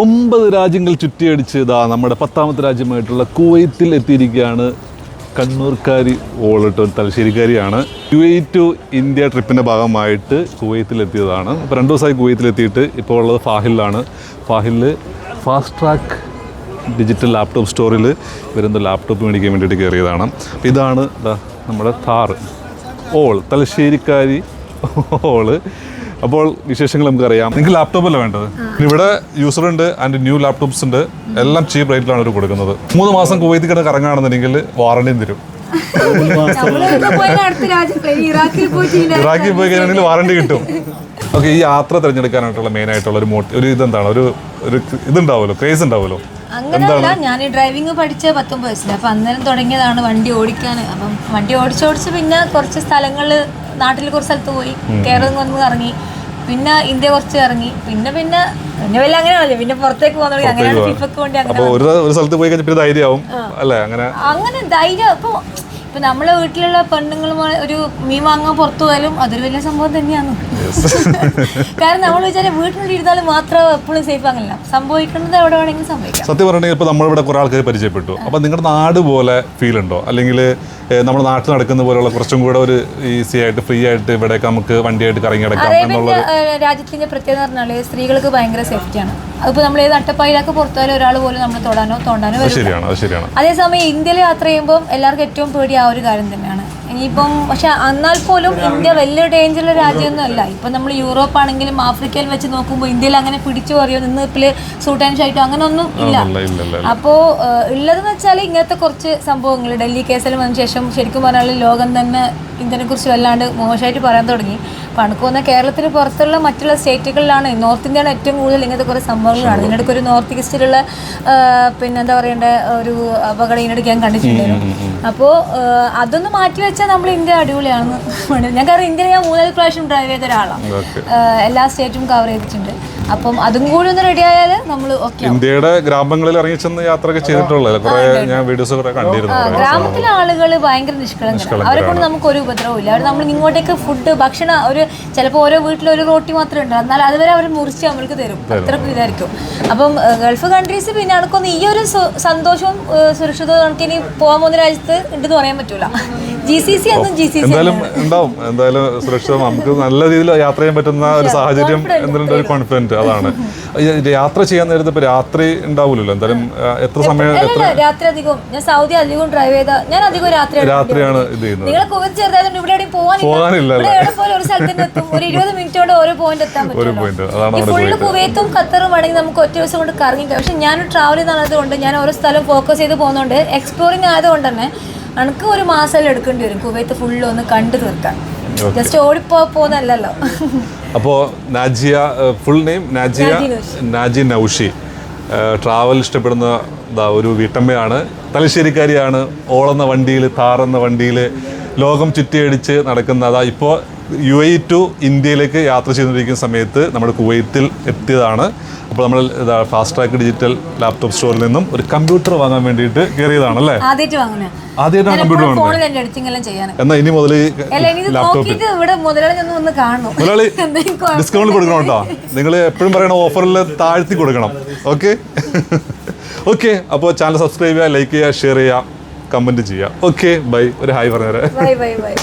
ഒമ്പത് രാജ്യങ്ങൾ ചുറ്റിയടിച്ച് ഇതാ നമ്മുടെ പത്താമത്തെ രാജ്യമായിട്ടുള്ള കുവൈത്തിൽ എത്തിയിരിക്കുകയാണ് കണ്ണൂർക്കാരി ഓളിട്ട് തലശ്ശേരിക്കാരിയാണ്. യു എ ടു ഇന്ത്യ ട്രിപ്പിന്റെ ഭാഗമായിട്ട് കുവൈത്തിൽ എത്തിയതാണ്. ഇപ്പോൾ രണ്ട് ദിവസമായി കുവൈത്തിൽ എത്തിയിട്ട് ഇപ്പോൾ ഉള്ളത് ഫാഹിലാണ് ഫാഹിലിൽ ഫാസ്റ്റ് ട്രാക്ക് ഡിജിറ്റൽ ലാപ്ടോപ്പ് സ്റ്റോറിൽ വരുന്ന ലാപ്ടോപ്പ് മേടിക്കാൻ വേണ്ടിയിട്ട് കയറിയതാണ്. അപ്പോൾ ഇതാണ് നമ്മുടെ താറ് ഓൾ തലശ്ശേരിക്കാരി ഓൾ അപ്പോൾ വിശേഷങ്ങൾ നമുക്കറിയാം. നിങ്ങൾക്ക് ലാപ്ടോപ്പ് അല്ല വേണ്ടത്? ഇവിടെ യൂസർ ഉണ്ട് ആൻഡ് ന്യൂ ലാപ്ടോപ്സ് ഉണ്ട്. എല്ലാം ചീപ്പ് റേറ്റിലാണ് അവർ കൊടുക്കുന്നത്. മൂന്ന് മാസം കുവൈത്തിൽ കിടന്ന് കറങ്ങുകയാണെന്നുണ്ടെങ്കിൽ വാറണ്ടിയും തരും. ഇറാഖിൽ പോയി കഴിഞ്ഞാൽ വാറണ്ടി കിട്ടും. ഓക്കെ ഈ യാത്ര തിരഞ്ഞെടുക്കാനായിട്ടുള്ള മെയിൻ ആയിട്ടുള്ള ഒരു മോട്ടി ഒരു ഇതെന്താണ്? ഒരു ഒരു ഇതുണ്ടാവുമല്ലോ ക്രേസ് ഉണ്ടാവുമല്ലോ. അങ്ങനെയല്ല ഞാൻ ഈ ഡ്രൈവിംഗ് പഠിച്ച പത്തൊമ്പത് വയസ്സിൽ അപ്പം അന്നേരം തുടങ്ങിയതാണ് വണ്ടി ഓടിക്കാൻ. അപ്പം വണ്ടി ഓടിച്ചോടിച്ച് പിന്നെ കുറച്ച് സ്ഥലങ്ങളിൽ നാട്ടിൽ കുറച്ച് സ്ഥലത്ത് പോയി. കേരളം വന്ന് ഇറങ്ങി. പിന്നെ ഇന്ത്യ കുറച്ച് ഇറങ്ങി. പിന്നെ പിന്നെ പിന്നെ വലിയ അങ്ങനെയാണല്ലോ. പിന്നെ പുറത്തേക്ക് പോകാൻ തുടങ്ങി. അങ്ങനെയാണ് ഫിഫക്ക് വേണ്ടി അങ്ങനെ ഒരു സ്ഥലത്ത് പോയി കഴിഞ്ഞാൽ പിന്നെ ധൈര്യമാവും. അല്ലേ? അങ്ങനെ അങ്ങനെ ധൈര്യം. ഇപ്പൊ ഇപ്പൊ നമ്മളെ വീട്ടിലുള്ള പെണ്ണുങ്ങളും ഒരു മീൻ വാങ്ങാൻ പുറത്തു പോയാലും അതൊരു വലിയ സംഭവം തന്നെയാണ്. കാരണം നമ്മൾ വിചാരം വീട്ടിനുള്ളിൽ ഇരുന്നാലും മാത്രം എപ്പോഴും സേഫ് ആകില്ല സംഭവിക്കുന്നത് എവിടെ വേണമെങ്കിലും സംഭവിക്കാം. സത്യം പറഞ്ഞാൽ ഇപ്പൊ നമ്മളിവിടെ കുറെ ആൾക്കാർ പരിചയപ്പെട്ടു. അപ്പൊ നിങ്ങളുടെ നാട് പോലെ ഫീൽ ഉണ്ടോ? അല്ലെങ്കിൽ നമ്മുടെ നാട്ടിൽ നടക്കുന്ന പോലുള്ള കുറച്ചും കൂടെ ഒരു ഈസി ആയിട്ട് ഫ്രീ ആയിട്ട് ഇവിടെയൊക്കെ നമുക്ക് വണ്ടിയായിട്ട് കറങ്ങി നടക്കാം എന്നുള്ള അറേബ്യൻ ഏഹ്, രാജ്യത്തിന്റെ പ്രത്യേകത പറഞ്ഞാൽ സ്ത്രീകൾക്ക് ഭയങ്കര സേഫ്റ്റിയാണ്. അതിപ്പോ നമ്മൾ ഏത് അട്ടപ്പായിലൊക്കെ പുറത്തുപോയാലും ഒരാൾ പോലും നമ്മൾ തൊടാനോ തോണ്ടാനോ ശരിയാണ് ശരിയാണ്. അതേസമയം ഇന്ത്യയിൽ യാത്ര ചെയ്യുമ്പോൾ എല്ലാവർക്കും ഏറ്റവും പേടി ആ ഒരു കാര്യം തന്നെയാണ്. ഇനിയിപ്പം പക്ഷെ എന്നാൽ പോലും ഇന്ത്യ വലിയ ഡേഞ്ചറുള്ള രാജ്യമൊന്നും അല്ല. ഇപ്പം നമ്മൾ യൂറോപ്പ് ആണെങ്കിലും ആഫ്രിക്കയിൽ വെച്ച് നോക്കുമ്പോൾ ഇന്ത്യയിൽ അങ്ങനെ പിടിച്ചു പറയോ നിന്ന് ഇപ്പിൽ സൂട്ട് ആൻഡ് ഷൈറ്റോ അങ്ങനെ ഒന്നും ഇല്ല അപ്പോൾ ഉള്ളതെന്ന് വെച്ചാൽ ഇങ്ങനത്തെ കുറച്ച് സംഭവങ്ങൾ ഡൽഹി കേസിൽ വന്ന ശേഷം ശരിക്കും പറഞ്ഞാൽ ലോകം തന്നെ ഇന്ത്യനെ കുറിച്ച് വല്ലാണ്ട് മോശമായിട്ട് പറയാൻ തുടങ്ങി. എനിക്ക് കേരളത്തിന് പുറത്തുള്ള മറ്റുള്ള സ്റ്റേറ്റുകളിലാണ് നോർത്ത് ഇന്ത്യയാണ് ഏറ്റവും കൂടുതൽ ഇങ്ങനത്തെ കുറേ സംഭവങ്ങളാണ് ഇതിനിടയ്ക്ക് ഒരു നോർത്ത് ഈസ്റ്റിലുള്ള പിന്നെ എന്താ പറയണ്ടേ ഒരു അപകടം ഇതിനിടയ്ക്ക് ഞാൻ കണ്ടിട്ടുണ്ടായിരുന്നു. അപ്പോൾ അതൊന്ന് മാറ്റി വെച്ചാൽ നമ്മൾ ഇന്ത്യ അടിപൊളിയാണെന്ന് ഞാൻ കാരണം ഇന്ത്യയിൽ ഞാൻ മൂന്നാൽ പ്രാവശ്യം ഡ്രൈവ് ചെയ്ത ഒരാളാണ്. എല്ലാ സ്റ്റേറ്റും കവർ ചെയ്തിട്ടുണ്ട്. അപ്പം അതും കൂടി ഒന്ന് റെഡി ആയാൽ നമ്മൾ ഇന്ത്യയുടെ ഗ്രാമങ്ങളിൽ ഇറങ്ങി ചെന്ന് യാത്രയൊക്കെ ചെയ്തിട്ടുള്ളത് കുറേ ഞാൻ വീഡിയോസ് കുറേ കണ്ടിരുന്നു. ഗ്രാമത്തിലെ ആളുകൾ ഭയങ്കര നിഷ്കളങ്കരാണ്. അവരെ കൊണ്ട് നമുക്ക് ഒരു ഉപദ്രവം ഇല്ല. അവർ നമ്മൾ ഇങ്ങോട്ടേക്ക് ഫുഡ് ഭക്ഷണം ഒരു ചിലപ്പോൾ ഓരോ വീട്ടിൽ ഒരു റോട്ടി മാത്രമേ ഉണ്ട് എന്നാൽ അതുവരെ അവർ മുറിച്ച് നമ്മൾക്ക് തരും. അത്രക്കും ഇതായിരിക്കും. അപ്പം ഗൾഫ് കൺട്രീസ് പിന്നെ അവർക്കൊന്ന് ഈ ഒരു സന്തോഷവും സുരക്ഷിതവും നമുക്ക് ഇനി പോകാൻ പോകുന്ന രാജ്യത്ത് ഉണ്ടെന്ന് പറയാൻ പറ്റൂല. ജി സി സി എന്നും ജി സി സി എന്തായാലും ഉണ്ടാവും. എന്തായാലും സുരക്ഷിതം നമുക്ക് നല്ല രീതിയിൽ യാത്ര ചെയ്യാൻ പറ്റുന്ന ഒരു സാഹചര്യം എന്തെങ്കിലും ഒരു കോൺഫിഡന്റ് അതാണ് യാത്ര ചെയ്യാൻ നേരത്തെ ഇപ്പൊ രാത്രി ഉണ്ടാവില്ലല്ലോ എന്തായാലും എത്ര സമയം എത്ര രാത്രി അധികം ഞാൻ സൗദി അധികം ഡ്രൈവ് ചെയ്ത ഞാൻ അധികം രാത്രി രാത്രിയാണ് ഇത് ചെയ്യുന്നത്. നിങ്ങളെ കുവൈത്ത് ചെറുതായതുകൊണ്ട് ഇവിടെ എവിടെയും പോകാനില്ല. ഒരു സ്ഥലത്തിന് എത്തും. ഒരു ഇരുപത് മിനിറ്റ് ഓരോ പോയിന്റ് എത്താൻ പറ്റും ഫുള്ള് കുവൈത്തും ഖത്തറും ആണെങ്കിൽ നമുക്ക് ഒറ്റ ദിവസം കൊണ്ട് കറങ്ങി പക്ഷെ ഞാൻ ട്രാവൽ ചെയ്യുന്നതുകൊണ്ട് ഞാൻ ഓരോ സ്ഥലം ഫോക്കസ് ചെയ്ത് പോകുന്നതുകൊണ്ട് എക്സ്പ്ലോറിങ് ആയതുകൊണ്ട് തന്നെ എനിക്ക് ഒരു മാസം എടുക്കേണ്ടി വരും കുവൈത്ത് ഫുള്ള് ഒന്ന് കണ്ടു തീർക്കാൻ. ജസ്റ്റ് ഓടിപ്പോ പോന്നല്ലോ അപ്പോ Najiya full name Najiya Naji Naushi. Travel ഇഷ്ടപ്പെടുന്ന ഒരു വീട്ടമ്മയാണ്. തലശ്ശേരിക്കാരിയാണ്. ഓളെന്ന വണ്ടിയിൽ താറെന്ന വണ്ടിയിൽ ലോകം ചുറ്റിയടിച്ച് നടക്കുന്ന അതാ ഇപ്പോൾ യു എ ടു ഇന്ത്യയിലേക്ക് യാത്ര ചെയ്തുകൊണ്ടിരിക്കുന്ന സമയത്ത് നമ്മുടെ കുവൈത്തിൽ എത്തിയതാണ്. അപ്പോൾ നമ്മൾ ഫാസ്റ്റ് ട്രാക്ക് ഡിജിറ്റൽ ലാപ്ടോപ്പ് സ്റ്റോറിൽ നിന്നും ഒരു കമ്പ്യൂട്ടർ വാങ്ങാൻ വേണ്ടിയിട്ട് കയറിയതാണ് അല്ലേ ആദ്യമായിട്ട് വാങ്ങുന്നത് ആദ്യമായിട്ടാണ് കമ്പ്യൂട്ടർ വാങ്ങുന്നത് എന്നാൽ ഇനി മുതൽ ഇവിടെ മുതലാളി ഡിസ്കൗണ്ട് കൊടുക്കണം കേട്ടോ. നിങ്ങൾ എപ്പോഴും പറയണ ഓഫറിൽ താഴ്ത്തി കൊടുക്കണം. ഓക്കെ ഓക്കെ അപ്പോൾ ചാനൽ സബ്സ്ക്രൈബ് ചെയ്യുക ലൈക്ക് ചെയ്യുക ഷെയർ ചെയ്യുക കമന്റ് ചെയ്യുക. ഓക്കെ ബൈ ഒരു ഹായ് പറഞ്ഞു ബൈ ബൈ ബൈ